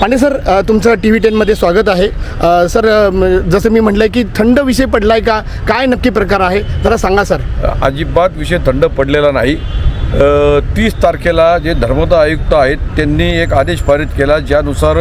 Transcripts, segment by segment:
Pande sir तुमचं T V टेनमध्ये स्वागत आहे. सर जसं मी म्हटलं की थंड विषय पडला आहे का? काय नक्की प्रकार आहे? जरा सांगा सर. अजिबात विषय थंड पडलेला नाही. तीस तारखेला जे धर्मदा आयुक्त आहेत त्यांनी एक आदेश पारित केला ज्यानुसार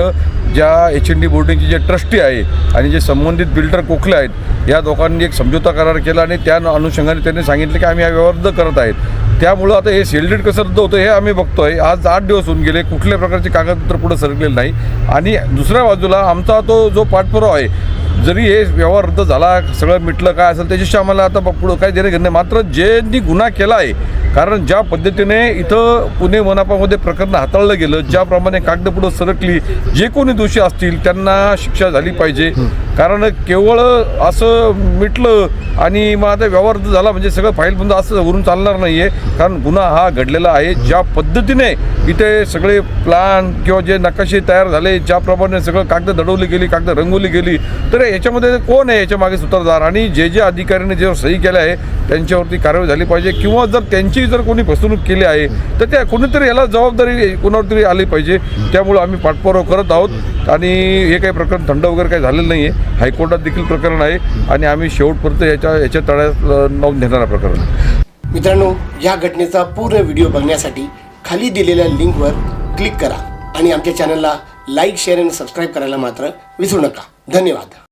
ज्या एच एन डी बोर्डिंगचे जे ट्रस्टी आहे आणि जे संबंधित बिल्डर कोखले आहेत या दोघांनी एक समझोता करार केला आणि त्या अनुषंगाने त्यांनी सांगितलं की आम्ही हा व्यवहार रद्द करत आहेत. त्यामुळं आता हे सेलडेट कसं रद्द होतं हे आम्ही बघतोय. आज आठ दिवस होऊन गेले कुठल्या प्रकारचे कागदपत्र पुढे सरकलेलं नाही. आणि दुसऱ्या बाजूला आमचा तो जो पाठपुरावा आहे जरी हे व्यवहार रद्द झाला सगळं मिटलं काय असेल त्याच्याशी आम्हाला आता पुढं काय देणं घेणं नाही मात्र ज्यांनी गुन्हा केला आहे कारण ज्या पद्धतीने इथं पुणे मनापामध्ये प्रकरण हाताळलं गेलं ज्याप्रमाणे कागदपुढं सरकली जे कोणी दोषी असतील त्यांना शिक्षा झाली पाहिजे. कारण केवळ असं मिटलं आणि मग आता व्यवहार झाला म्हणजे सगळं फाईल बंद असं वरून चालणार नाही आहे कारण गुन्हा हा घडलेला आहे. ज्या पद्धतीने इथे सगळे प्लान किंवा जे नकाशे तयार झाले ज्याप्रमाणे सगळं कागद दडवली गेली कागद रंगवली गेली तर याच्यामध्ये कोण आहे याच्या मागे सूत्रधार आणि जे जे अधिकाऱ्यांनी जे सही केलं आहे त्यांच्यावरती कारवाई झाली पाहिजे. किंवा जर त्यांची जर कोणी फसवणूक केली आहे तर त्या कोणीतरी याला जबाबदारी कोणावर तरी आली पाहिजे. त्यामुळं आम्ही पाठपुरावा करत आहोत. आणि हे काही प्रकरण थंड वगैरे काही झालेलं नाही आहे हायकोर्टात देखील प्रकरण आहे. आणि आम्ही शेवटपर्यंत याच्या याच्या तळ्यात नोंद घेणार प्रकरण. मित्रांनो या घटनेचा पूर्ण व्हिडिओ बघण्यासाठी खाली दिलेल्या लिंकवर क्लिक करा. आणि आमच्या चॅनलला लाईक शेअर आणि सबस्क्राईब करायला मात्र विसरू नका. धन्यवाद.